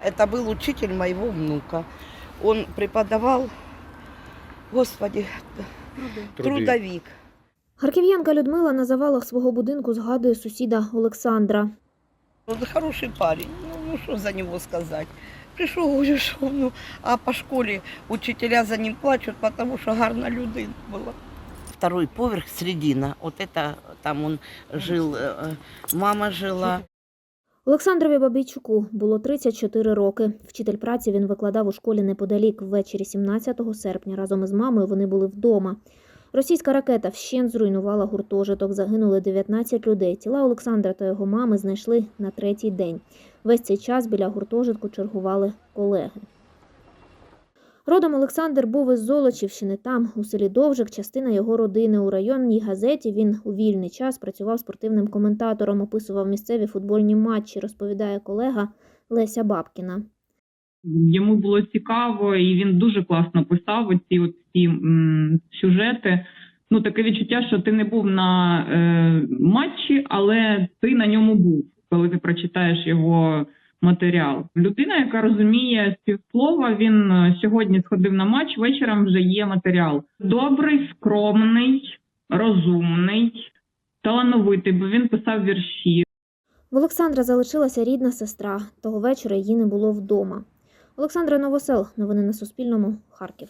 Это был учитель моего внука. Он преподавал, господи, трудовик. Харків'янка Людмила на завалах свого будинку згадує сусіда Олександра. Он хороший парень, ну, ну что за него сказать. Пришел, уйшов, ну, а по школе учителя за ним плачут, потому что гарна людина была. Второй поверх, середина, вот это там он жил, э, мама жила. Олександрові Бабійчуку було 34 роки. Вчитель праці він викладав у школі неподалік. Ввечері 17 серпня разом із мамою вони були вдома. Російська ракета вщент зруйнувала гуртожиток. Загинули 19 людей. Тіла Олександра та його мами знайшли на третій день. Весь цей час біля гуртожитку чергували колеги. Родом Олександр був із Золочівщини. Там, у селі Довжик, частина його родини. У районній газеті він у вільний час працював спортивним коментатором, описував місцеві футбольні матчі, розповідає колега Леся Бабкіна. Йому було цікаво, і він дуже класно писав оці от ці м, сюжети. Ну, таке відчуття, що ти не був на е, матчі, але ти на ньому був, коли ти прочитаєш його матеріал. Людина, яка розуміє співслова, він е, сьогодні сходив на матч, вечором вже є матеріал. Добрий, скромний, розумний, талановитий, бо він писав вірші. В Олександра залишилася рідна сестра. Того вечора її не було вдома. Олександра Новосел. Новини на Суспільному. Харків.